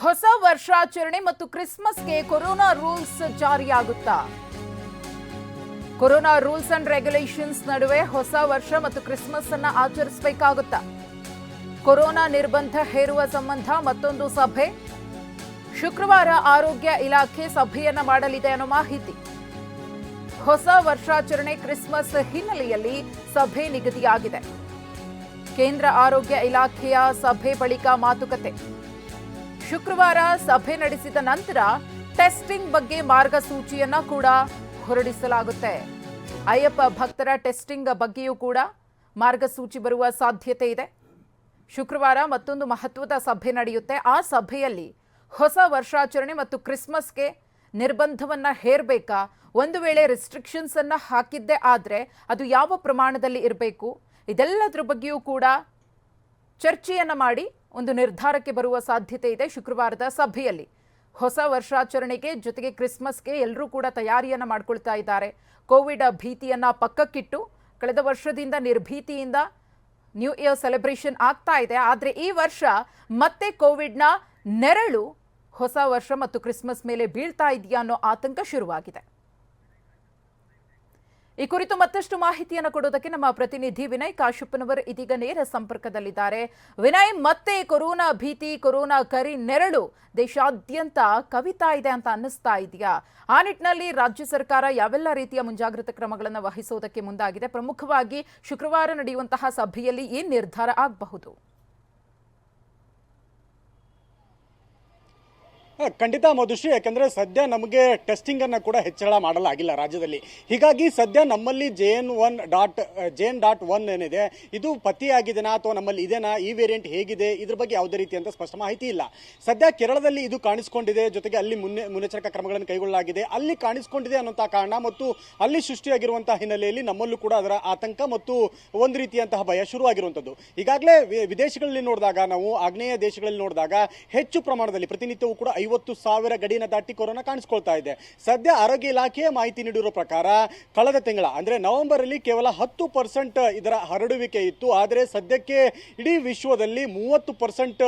ಹೊಸ ವರ್ಷಾಚರಣೆ ಮತ್ತು ಕ್ರಿಸ್ಮಸ್ಗೆ ಕೊರೋನಾ ರೂಲ್ಸ್ ಜಾರಿಯಾಗುತ್ತಾ? ಕೊರೋನಾ ರೂಲ್ಸ್ ಅಂಡ್ ರೆಗ್ಯುಲೇಷನ್ಸ್ ನಡುವೆ ಹೊಸ ವರ್ಷ ಮತ್ತು ಕ್ರಿಸ್ಮಸ್ ಅನ್ನ ಆಚರಿಸಬೇಕಾಗುತ್ತಾ? ಕೊರೋನಾ ನಿರ್ಬಂಧ ಹೇರುವ ಸಂಬಂಧ ಮತ್ತೊಂದು ಸಭೆ? ಶುಕ್ರವಾರ ಆರೋಗ್ಯ ಇಲಾಖೆ ಸಭೆಯನ್ನ ಮಾಡಲಿದೆ ಅನ್ನೋ ಮಾಹಿತಿ. ಹೊಸ ವರ್ಷಾಚರಣೆ ಕ್ರಿಸ್ಮಸ್ ಹಿನ್ನೆಲೆಯಲ್ಲಿ ಸಭೆ ನಿಗದಿಯಾಗಿದೆ. ಕೇಂದ್ರ ಆರೋಗ್ಯ ಇಲಾಖೆಯ ಸಭೆ ಬಳಿಕ ಮಾತುಕತೆ. ಶುಕ್ರವಾರ ಸಭೆ ನಡೆಸಿದ ನಂತರ ಟೆಸ್ಟಿಂಗ್ ಬಗ್ಗೆ ಮಾರ್ಗಸೂಚಿಯನ್ನ ಕೂಡ ಹೊರಡಿಸಲಾಗುತ್ತೆ. ಅಯ್ಯಪ್ಪ ಭಕ್ತರ ಟೆಸ್ಟಿಂಗ್ ಬಗ್ಗೆಯೂ ಕೂಡ ಮಾರ್ಗಸೂಚಿ ಬರುವ ಸಾಧ್ಯತೆ ಇದೆ. ಶುಕ್ರವಾರ ಮತ್ತೊಂದು ಮಹತ್ವದ ಸಭೆ ನಡೆಯುತ್ತೆ. ಆ ಸಭೆಯಲ್ಲಿ ಹೊಸ ವರ್ಷಾಚರಣೆ ಮತ್ತು ಕ್ರಿಸ್ಮಸ್ಗೆ ನಿರ್ಬಂಧವನ್ನ ಹೇರಬೇಕಾ? ಒಂದು ವೇಳೆ ರೆಸ್ಟ್ರಿಕ್ಷನ್ಸ್ ಅನ್ನ ಹಾಕಿದ್ದೇ ಆದರೆ ಅದು ಯಾವ ಪ್ರಮಾಣದಲ್ಲಿ ಇರಬೇಕು? ಇದೆಲ್ಲದರ ಬಗ್ಗೆಯೂ ಕೂಡ ಚರ್ಚೆಯನ್ನ ಮಾಡಿ ಒಂದು ನಿರ್ಧಾರಕ್ಕೆ ಬರುವ ಸಾಧ್ಯತೆ ಇದೆ ಶುಕ್ರವಾರದ ಸಭೆಯಲ್ಲಿ. ಹೊಸ ವರ್ಷಾಚರಣೆಗೆ ಜೊತೆಗೆ ಕ್ರಿಸ್ಮಸ್ಗೆ ಎಲ್ಲರೂ ಕೂಡ ತಯಾರಿಯನ್ನ ಮಾಡ್ಕೊಳ್ತಾ ಇದ್ದಾರೆ. ಕೋವಿಡ್ ಭೀತಿಯನ್ನ ಪಕ್ಕಕ್ಕಿಟ್ಟು ಕಳೆದ ವರ್ಷದಿಂದ ನಿರ್ಭೀತಿಯಿಂದ ನ್ಯೂ ಇಯರ್ ಸೆಲೆಬ್ರೇಷನ್ ಆಗ್ತಾ ಇದೆ. ಆದರೆ ಈ ವರ್ಷ ಮತ್ತೆ ಕೋವಿಡ್ನ ನೆರಳು ಹೊಸ ವರ್ಷ ಮತ್ತು ಕ್ರಿಸ್ಮಸ್ ಮೇಲೆ ಬೀಳ್ತಾ ಇದೆಯಾ ಅನ್ನೋ ಆತಂಕ ಶುರುವಾಗಿದೆ. ಈ ಕುರಿತು ಮತ್ತಷ್ಟು ಮಾಹಿತಿಯನ್ನು ಕೊಡೋದಕ್ಕೆ ನಮ್ಮ ಪ್ರತಿನಿಧಿ ವಿನಯ್ ಕಾಶಪ್ಪನವರ್ ಇದೀಗ ನೇರ ಸಂಪರ್ಕದಲ್ಲಿದ್ದಾರೆ. ವಿನಯ್, ಮತ್ತೆ ಕೊರೋನಾ ಭೀತಿ, ಕೊರೋನಾ ಕರಿ ನೆರಳು, ದೇಶಾದ್ಯಂತ ಕವಿತಾ ಇದೆ ಅಂತ ಅನ್ನಿಸ್ತಾ ಇದೆಯಾ? ಆ ನಿಟ್ಟಿನಲ್ಲಿ ರಾಜ್ಯ ಸರ್ಕಾರ ಯಾವೆಲ್ಲ ರೀತಿಯ ಮುಂಜಾಗ್ರತಾ ಕ್ರಮಗಳನ್ನು ವಹಿಸೋದಕ್ಕೆ ಮುಂದಾಗಿದೆ? ಪ್ರಮುಖವಾಗಿ ಶುಕ್ರವಾರ ನಡೆಯುವಂತಹ ಸಭೆಯಲ್ಲಿ ಏನು ನಿರ್ಧಾರ ಆಗಬಹುದು? ಖಂಡಿತ ಮಧುಶ್ರೀ, ಯಾಕಂದ್ರೆ ಸದ್ಯ ನಮಗೆ ಟೆಸ್ಟಿಂಗ್ ಅನ್ನ ಕೂಡ ಹೆಚ್ಚಳ ಮಾಡಲಾಗಿಲ್ಲ ರಾಜ್ಯದಲ್ಲಿ. ಹೀಗಾಗಿ ಸದ್ಯ ನಮ್ಮಲ್ಲಿ J N one dot J N dot one ಏನಿದೆ, ಇದು ಪತ್ತೆಯಾಗಿದೆನಾ ಅಥವಾ ನಮ್ಮಲ್ಲಿ ಇದೆನಾ, ಈ ವೇರಿಯಂಟ್ ಹೇಗಿದೆ, ಇದ್ರ ಬಗ್ಗೆ ಯಾವುದೇ ರೀತಿ ಅಂತ ಸ್ಪಷ್ಟ ಮಾಹಿತಿ ಇಲ್ಲ. ಸದ್ಯ ಕೇರಳದಲ್ಲಿ ಇದು ಕಾಣಿಸಿಕೊಂಡಿದೆ, ಜೊತೆಗೆ ಅಲ್ಲಿ ಮುನ್ನೆ, ಮುನ್ನೆಚ್ಚರಿಕಾ ಕ್ರಮಗಳನ್ನು ಕೈಗೊಳ್ಳಲಾಗಿದೆ. ಅಲ್ಲಿ ಕಾಣಿಸಿಕೊಂಡಿದೆ ಅನ್ನೋಂಥ ಕಾರಣ ಮತ್ತು ಅಲ್ಲಿ ಸೃಷ್ಟಿಯಾಗಿರುವಂತಹ ಹಿನ್ನೆಲೆಯಲ್ಲಿ ನಮ್ಮಲ್ಲೂ ಕೂಡ ಅದರ ಆತಂಕ ಮತ್ತು ಒಂದು ರೀತಿಯಂತಹ ಭಯ ಶುರುವಾಗಿರುವಂಥದ್ದು. ಈಗಾಗಲೇ ವಿದೇಶಗಳಲ್ಲಿ ನೋಡಿದಾಗ, ನಾವು ಆಗ್ನೇಯ ದೇಶಗಳಲ್ಲಿ ನೋಡಿದಾಗ, ಹೆಚ್ಚು ಪ್ರಮಾಣದಲ್ಲಿ ಪ್ರತಿನಿತ್ಯವೂ ಕೂಡ ಐವತ್ತು ಸಾವಿರ ಗಡಿನ ದಾಟಿ ಕೊರೋನಾ ಕಾಣಿಸ್ಕೊಳ್ತಾ ಇದೆ. ಸದ್ಯ ಆರೋಗ್ಯ ಇಲಾಖೆಯ ಮಾಹಿತಿ ನೀಡಿರುವ ಪ್ರಕಾರ ಕಳೆದ ತಿಂಗಳ, ಅಂದ್ರೆ ನವೆಂಬರ್ ಅಲ್ಲಿ ಕೇವಲ ಹತ್ತು ಪರ್ಸೆಂಟ್ ಇದರ ಹರಡುವಿಕೆ ಇತ್ತು. ಆದರೆ ಸದ್ಯಕ್ಕೆ ಇಡೀ ವಿಶ್ವದಲ್ಲಿ ಮೂವತ್ತು percent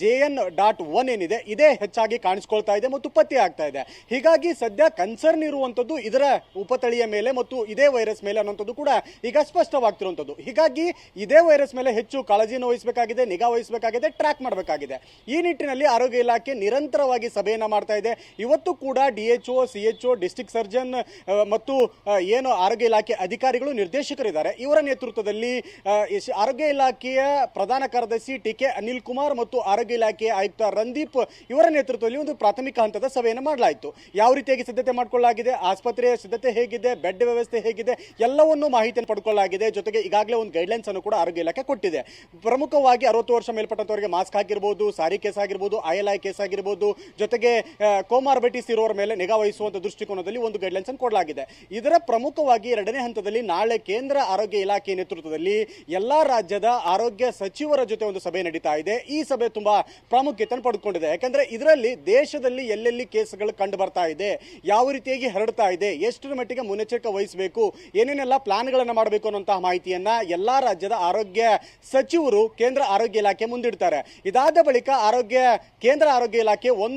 J N dot one ಏನಿದೆ, ಇದೇ ಹೆಚ್ಚಾಗಿ ಕಾಣಿಸ್ಕೊಳ್ತಾ ಇದೆ ಮತ್ತು ಪತ್ತೆ ಆಗ್ತಾ ಇದೆ. ಹೀಗಾಗಿ ಸದ್ಯ ಕನ್ಸರ್ನ್ ಇರುವಂತದ್ದು ಇದರ ಉಪತಳಿಯ ಮೇಲೆ ಮತ್ತು ಇದೇ ವೈರಸ್ ಮೇಲೆ ಅನ್ನುವಂಥದ್ದು ಕೂಡ ಈಗ ಸ್ಪಷ್ಟವಾಗ್ತಿರುವಂಥದ್ದು. ಹೀಗಾಗಿ ಇದೇ ವೈರಸ್ ಮೇಲೆ ಹೆಚ್ಚು ಕಾಳಜಿಯನ್ನು ವಹಿಸಬೇಕಾಗಿದೆ, ನಿಗಾ ವಹಿಸಬೇಕಾಗಿದೆ, ಟ್ರ್ಯಾಕ್ ಮಾಡಬೇಕಾಗಿದೆ. ಈ ನಿಟ್ಟಿನಲ್ಲಿ ಆರೋಗ್ಯ ಇಲಾಖೆ ನಿರಂತರವಾಗಿ ಸಭೆಯನ್ನ ಮಾಡ್ತಾ ಇದೆ. ಇವತ್ತು ಕೂಡ D H O, C H O district surgeon ಮತ್ತು ಏನು ಆರೋಗ್ಯ ಇಲಾಖೆ ಅಧಿಕಾರಿಗಳು, ನಿರ್ದೇಶಕರಿದ್ದಾರೆ. ಇವರ ನೇತೃತ್ವದಲ್ಲಿ ಆರೋಗ್ಯ ಇಲಾಖೆಯ ಪ್ರಧಾನ ಕಾರ್ಯದರ್ಶಿ ಟಿ ಕೆ ಅನಿಲ್ ಕುಮಾರ್ ಮತ್ತು ಆರೋಗ್ಯ ಇಲಾಖೆಯ ಆಯುಕ್ತ ರಂದೀಪ್ ಇವರ ನೇತೃತ್ವದಲ್ಲಿ ಒಂದು ಪ್ರಾಥಮಿಕ ಹಂತದ ಸಭೆಯನ್ನು ಮಾಡಲಾಯಿತು. ಯಾವ ರೀತಿಯಾಗಿ ಸಿದ್ಧತೆ ಮಾಡಿಕೊಳ್ಳಲಾಗಿದೆ, ಆಸ್ಪತ್ರೆಯ ಸಿದ್ಧತೆ ಹೇಗಿದೆ, ಬೆಡ್ ವ್ಯವಸ್ಥೆ ಹೇಗಿದೆ, ಎಲ್ಲವನ್ನೂ ಮಾಹಿತಿಯನ್ನು ಪಡ್ಕೊಳ್ಳಲಾಗಿದೆ. ಜೊತೆಗೆ ಈಗಾಗಲೇ ಒಂದು ಗೈಡ್ಲೈನ್ಸ್ ಅನ್ನು ಕೂಡ ಆರೋಗ್ಯ ಇಲಾಖೆ ಕೊಟ್ಟಿದೆ. ಪ್ರಮುಖವಾಗಿ ಅರವತ್ತು ವರ್ಷ ಮೇಲ್ಪಟ್ಟಂತವರಿಗೆ ಮಾಸ್ಕ್ ಹಾಕಿರ್ಬೋದು ಸಾರಿ ಕೇಸ್ ಆಗಿರ್ಬೋದು ಐ ಎಲ್ ಐ ಕೇಸ್ ಆಗಿರ್ಬೋದು ಜೊತೆಗೆ ಕೋಮಾರ್ಬಿಟಿಸ್ ಇರೋರ ಮೇಲೆ ನಿಗಾ ವಹಿಸುವಂತ ದೃಷ್ಟಿಕೋನದಲ್ಲಿ ಒಂದು ಗೈಡ್ಲೈನ್ಸ್ ಅನ್ನು ಕೊಡಲಾಗಿದೆ. ಇದರ ಪ್ರಮುಖವಾಗಿ ಎರಡನೇ ಹಂತದಲ್ಲಿ ನಾಳೆ ಕೇಂದ್ರ ಆರೋಗ್ಯ ಇಲಾಖೆ ನೇತೃತ್ವದಲ್ಲಿ ಎಲ್ಲಾ ರಾಜ್ಯದ ಆರೋಗ್ಯ ಸಚಿವರ ಜೊತೆ ಒಂದು ಸಭೆ ನಡೀತಾ ಇದೆ. ಈ ಸಭೆ ತುಂಬಾ ಪ್ರಾಮುಖ್ಯತೆಯನ್ನು ಪಡೆದುಕೊಂಡಿದೆ. ಯಾಕಂದ್ರೆ ಇದರಲ್ಲಿ ದೇಶದಲ್ಲಿ ಎಲ್ಲೆಲ್ಲಿ ಕೇಸ್ಗಳು ಕಂಡು ಬರ್ತಾ ಇದೆ, ಯಾವ ರೀತಿಯಾಗಿ ಹರಡ್ತಾ ಇದೆ ಎಷ್ಟರ ಮಟ್ಟಿಗೆ ಮುನ್ನೆಚ್ಚರಿಕೆ ವಹಿಸಬೇಕು, ಏನೇನೆಲ್ಲ ಪ್ಲಾನ್ಗಳನ್ನು ಮಾಡಬೇಕು ಅನ್ನುವಂತಹ ಮಾಹಿತಿಯನ್ನ ಎಲ್ಲಾ ರಾಜ್ಯದ ಆರೋಗ್ಯ ಸಚಿವರು ಕೇಂದ್ರ ಆರೋಗ್ಯ ಇಲಾಖೆ ಮುಂದಿಡ್ತಾರೆ. ಇದಾದ ಬಳಿಕ ಆರೋಗ್ಯ, ಕೇಂದ್ರ ಆರೋಗ್ಯ ಇಲಾಖೆ ಒಂದು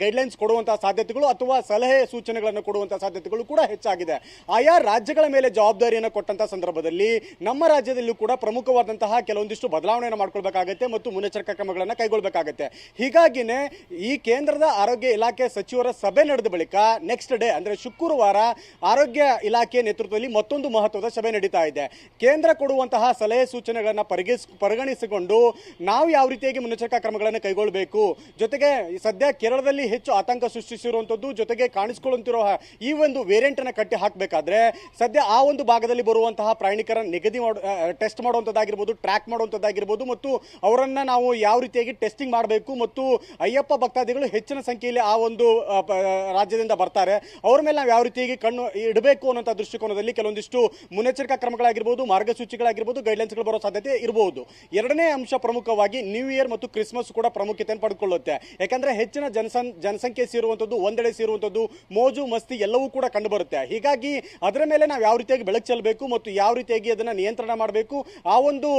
ಗೈಡ್ಲೈನ್ಸ್ ಕೊಡುವಂತಹ ಸಾಧ್ಯತೆಗಳು ಅಥವಾ ಸಲಹೆ ಸೂಚನೆಗಳನ್ನು ಕೊಡುವಂತಹ ಸಾಧ್ಯತೆಗಳು ಕೂಡ ಹೆಚ್ಚಾಗಿದೆ. ಆಯಾ ರಾಜ್ಯಗಳ ಮೇಲೆ ಜವಾಬ್ದಾರಿಯನ್ನು ಕೊಟ್ಟಂತಹ ಸಂದರ್ಭದಲ್ಲಿ ನಮ್ಮ ರಾಜ್ಯದಲ್ಲೂ ಕೂಡ ಪ್ರಮುಖವಾದಂತಹ ಕೆಲವೊಂದಿಷ್ಟು ಬದಲಾವಣೆಯನ್ನು ಮಾಡ್ಕೊಳ್ಬೇಕಾಗತ್ತೆ ಮತ್ತು ಮುನ್ನೆಚ್ಚರಿಕಾ ಕ್ರಮಗಳನ್ನು ಕೈಗೊಳ್ಳಬೇಕಾಗತ್ತೆ ಹೀಗಾಗಿನೇ ಈ ಕೇಂದ್ರದ ಆರೋಗ್ಯ ಇಲಾಖೆ ಸಚಿವರ ಸಭೆ ನಡೆದ ಬಳಿಕ ನೆಕ್ಸ್ಟ್ ಡೇ ಅಂದ್ರೆ ಶುಕ್ರವಾರ ಆರೋಗ್ಯ ಇಲಾಖೆ ನೇತೃತ್ವದಲ್ಲಿ ಮತ್ತೊಂದು ಮಹತ್ವದ ಸಭೆ ನಡೀತಾ ಇದೆ. ಕೇಂದ್ರ ಕೊಡುವಂತಹ ಸಲಹೆ ಸೂಚನೆಗಳನ್ನು ಪರಿಗಣಿಸ್, ಪರಿಗಣಿಸಿಕೊಂಡು ನಾವು ಯಾವ ರೀತಿಯಾಗಿ ಮುನ್ನೆಚ್ಚರಿಕಾ ಕ್ರಮಗಳನ್ನು ಕೈಗೊಳ್ಳಬೇಕು ಜೊತೆಗೆ ಈ ಸದ್ಯ ಕೇರಳದಲ್ಲಿ ಹೆಚ್ಚು ಆತಂಕ ಸೃಷ್ಟಿಸಿರುವಂಥದ್ದು ಜೊತೆಗೆ ಕಾಣಿಸಿಕೊಳ್ಳುತ್ತಿರುವ ಈ ಒಂದು ವೇರಿಯಂಟ್ ಅನ್ನು ಕಟ್ಟಿ ಹಾಕಬೇಕಾದ್ರೆ ಸದ್ಯ ಆ ಒಂದು ಭಾಗದಲ್ಲಿ ಬರುವಂತಹ ಪ್ರಯಾಣಿಕರ ನಿಗದಿ ಮಾಡ ಟೆಸ್ಟ್ ಮಾಡುವಂಥದ್ದಾಗಿರ್ಬೋದು ಟ್ರ್ಯಾಕ್ ಮಾಡುವಂಥದ್ದಾಗಿರ್ಬೋದು ಮತ್ತು ಅವರನ್ನ ನಾವು ಯಾವ ರೀತಿಯಾಗಿ ಟೆಸ್ಟಿಂಗ್ ಮಾಡಬೇಕು ಮತ್ತು ಅಯ್ಯಪ್ಪ ಭಕ್ತಾದಿಗಳು ಹೆಚ್ಚಿನ ಸಂಖ್ಯೆಯಲ್ಲಿ ಆ ಒಂದು ರಾಜ್ಯದಿಂದ ಬರ್ತಾರೆ. ಅವ್ರ ಮೇಲೆ ನಾವು ಯಾವ ರೀತಿಯಾಗಿ ಕಣ್ಣು ಇಡಬೇಕು ಅನ್ನೋಂಥ ದೃಷ್ಟಿಕೋನದಲ್ಲಿ ಕೆಲವೊಂದಿಷ್ಟು ಮುನ್ನೆಚ್ಚರಿಕಾ ಕ್ರಮಗಳಾಗಿರ್ಬೋದು, ಮಾರ್ಗಸೂಚಿಗಳಾಗಿರ್ಬೋದು ಗೈಡ್ಲೈನ್ಸ್ಗಳು ಬರೋ ಸಾಧ್ಯತೆ ಇರಬಹುದು ಎರಡನೇ ಅಂಶ ಪ್ರಮುಖವಾಗಿ ನ್ಯೂ ಇಯರ್ ಮತ್ತು ಕ್ರಿಸ್ಮಸ್ ಕೂಡ ಪ್ರಾಮುಖ್ಯತೆಯನ್ನು ಪಡ್ಕೊಳ್ಳುತ್ತೆ. ಯಾಕಂದ್ರೆ ಹೆಚ್ಚು ಹೆಚ್ಚಿನ ಜನಸಂ, ಜನಸಂಖ್ಯೆ ಸೇರುವಂಥದ್ದು ಒಂದೆಡೆ ಸೇರುವಂಥದ್ದು ಮೋಜು, ಮಸ್ತಿ ಎಲ್ಲವೂ ಕೂಡ ಕಂಡುಬರುತ್ತೆ. ಹೀಗಾಗಿ ಅದರ ಮೇಲೆ ನಾವು ಯಾವ ರೀತಿಯಾಗಿ ಬೆಳಕು ಚೆಲ್ಲಬೇಕು ಮತ್ತು ಯಾವ ರೀತಿಯಾಗಿ ಅದನ್ನು ನಿಯಂತ್ರಣ ಮಾಡಬೇಕು, ಆ ಒಂದು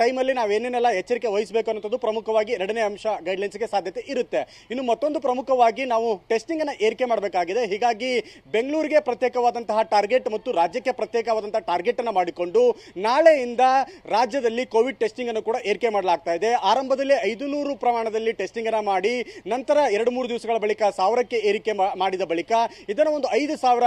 ಟೈಮಲ್ಲಿ ನಾವು ಏನೇನೆಲ್ಲ ಎಚ್ಚರಿಕೆ ವಹಿಸಬೇಕು ಅನ್ನೋದು ಪ್ರಮುಖವಾಗಿ ಎರಡನೇ ಅಂಶ ಗೈಡ್ಲೈನ್ಸ್ಗೆ ಸಾಧ್ಯತೆ ಇರುತ್ತೆ. ಇನ್ನು ಮತ್ತೊಂದು ಪ್ರಮುಖವಾಗಿ ನಾವು ಟೆಸ್ಟಿಂಗ್ ಅನ್ನ ಏರಿಕೆ ಮಾಡಬೇಕಾಗಿದೆ. ಹೀಗಾಗಿ ಬೆಂಗಳೂರಿಗೆ ಪ್ರತ್ಯೇಕವಾದಂತಹ ಟಾರ್ಗೆಟ್ ಮತ್ತು ರಾಜ್ಯಕ್ಕೆ ಪ್ರತ್ಯೇಕವಾದಂತಹ ಟಾರ್ಗೆಟ್ ಅನ್ನ ಮಾಡಿಕೊಂಡು ನಾಳೆಯಿಂದ ರಾಜ್ಯದಲ್ಲಿ ಕೋವಿಡ್ ಟೆಸ್ಟಿಂಗ್ ಅನ್ನು ಕೂಡ ಏರಿಕೆ ಮಾಡಲಾಗ್ತಾ ಇದೆ. ಆರಂಭದಲ್ಲಿ ಐದು ಪ್ರಮಾಣದಲ್ಲಿ ಟೆಸ್ಟಿಂಗ್ ಅನ್ನ ಮಾಡಿ, ನಂತರ ಎರಡು ಮೂರು ದಿವಸಗಳ ಬಳಿಕ ಸಾವಿರಕ್ಕೆ ಏರಿಕೆ ಮಾಡಿದ ಬಳಿಕ ಇದನ್ನು ಒಂದು ಐದು ಸಾವಿರ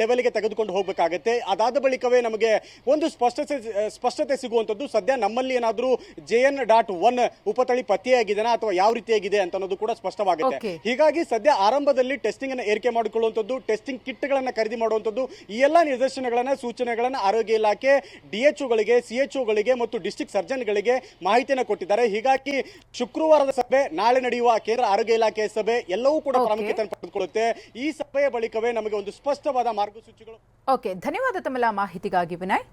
ಲೆವೆಲ್ಗೆ ತೆಗೆದುಕೊಂಡು ಹೋಗಬೇಕಾಗತ್ತೆ. ಅದಾದ ಬಳಿಕವೇ ನಮಗೆ ಒಂದು ಸ್ಪಷ್ಟತೆ ಸ್ಪಷ್ಟತೆ ಸಿಗುವಂಥದ್ದು ಸದ್ಯ ನಮ್ಮಲ್ಲಿ ಏನಾದರೂ ಜೆ ಎನ್ ಡಾಟ್ ಒನ್ ಉಪತಳಿ ಪತ್ತೆಯಾಗಿದೆನಾ ಅಥವಾ ಯಾವ ರೀತಿಯಾಗಿದೆ ಅಂತ ಅನ್ನೋದು ಕೂಡ ಸ್ಪಷ್ಟವಾಗುತ್ತೆ. ಹೀಗಾಗಿ ಸದ್ಯ ಆರಂಭದಲ್ಲಿ ಟೆಸ್ಟಿಂಗ್ ಅನ್ನು ಏರಿಕೆ ಮಾಡಿಕೊಳ್ಳುವಂಥದ್ದು ಟೆಸ್ಟಿಂಗ್ ಕಿಟ್ಗಳನ್ನು ಖರೀದಿ ಮಾಡುವಂಥದ್ದು ಈ ಎಲ್ಲ ನಿರ್ದೇಶನಗಳನ್ನ ಸೂಚನೆಗಳನ್ನ ಆರೋಗ್ಯ ಇಲಾಖೆ ಡಿಎಚ್ಒಗಳಿಗೆ ಸಿಎಚ್ಒಗಳಿಗೆ ಮತ್ತು ಡಿಸ್ಟಿಕ್ ಸರ್ಜನ್ಗಳಿಗೆ ಮಾಹಿತಿಯನ್ನು ಕೊಟ್ಟಿದ್ದಾರೆ. ಹೀಗಾಗಿ ಶುಕ್ರವಾರದ ಸಭೆ ನಾಳೆ ನಡೆಯುವ ಕೇಂದ್ರ ಆರೋಗ್ಯ ಇಲಾಖೆ ಸಭೆ ಎಲ್ಲವೂ ಕೂಡ. ಪ್ರಾಮುಖ್ಯತೆಯನ್ನು ಪಡೆದುಕೊಳ್ಳುತ್ತೆ. ಈ ಸಭೆಯ ಬಳಿಕವೇ ನಮಗೆ ಒಂದು ಸ್ಪಷ್ಟವಾದ ಮಾರ್ಗಸೂಚಿಗಳು. ಓಕೆ ಧನ್ಯವಾದ ತಮ್ಮೆಲ್ಲ ಮಾಹಿತಿಗಾಗಿ ವಿನಯ್.